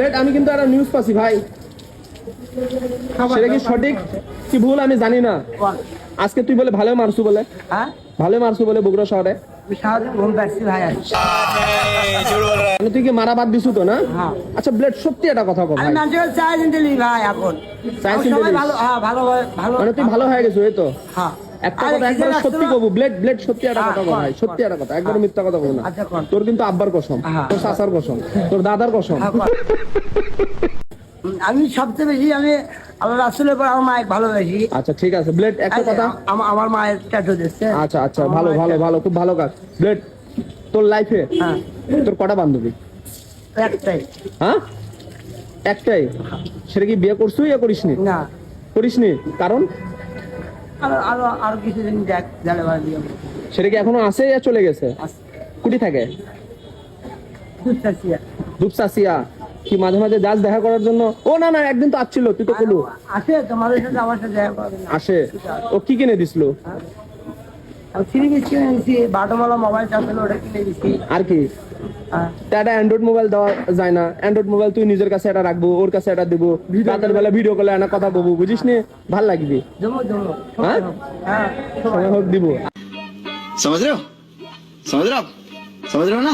Blade আমি কিন্তু একটা নিউজ পাচ্ছি ভাই। সেটা কি সঠিক কি ভুল আমি জানি না। আজকে তুই বলে ভালো মারছু বলে? হ্যাঁ? ভালো মারছু বলে বগুড়া শহরে? তুই কি মারা বাদ দিছু তো না। আচ্ছা ব্লেড সত্যি একটা কথা কর ভাই। চাই চিনতে নিই ভাই এখন। চাই আমি চিনতে সবাই নিস? ভালো হ্যাঁ ভালো হয়- ভালো মানে তুই ভালো হয়ে গেছো এই তো। হ্যাঁ। একটা কথা একবার সত্যি রাস্তা? ব্লেড ব্লেড সত্যি একটা কথা কর কর, সত্যি একটা কথা একবার মিথ্যা কথা কব না। আচ্ছা, তোর কিন্তু আব্বার কসম। তোর চাচার কসম তোর দাদার কসম। কর। হুম, আমি সবচেয়ে বেশি আমি আমার রাসুলের পর আমার মায়ের ভালোবাসি। আচ্ছা ঠিক আছে ব্লেড একটা কথা। আমার মায়ের ট্যাটু দিচ্ছে। আচ্ছা আচ্ছা ভালো ভালো ভালো খুব ভালো কাজ। ব্লেড তোর লাইফে হ্যাঁ। তোর কটা বান্ধবী? একটাই। হ্যাঁ? একটাই? সেটা কি বিয়ে করছু ইয়া করিসনি? না। করিসনি? কারণ আরও আরও কিছুদিন দিয়ে। সেটা কি এখনও আছে চলে গেছে? কুটি থাকে? দুপসাসিয়া দুপসাসিয়া কি মাঝে মাঝে দাস দেখা করার জন্য? ও না না একদিন তো আসছিল তুই তো কলু। আসে তোমাদের সাথে আমার সাথে দেখা আসে। ও কি কিনে দিছিল? আমি থ্রি পিস কিনে মোবাইল চাপেল যায় না। অ্যান্ড্রয়েড মোবাইল তুই নিজের কাছে এটা রাখব ওর কাছে এটা দেবো। ভিডিও কলে আনা কথা বলব বুঝিস নি? ভালো লাগবে। হ্যাঁ? দিব। না?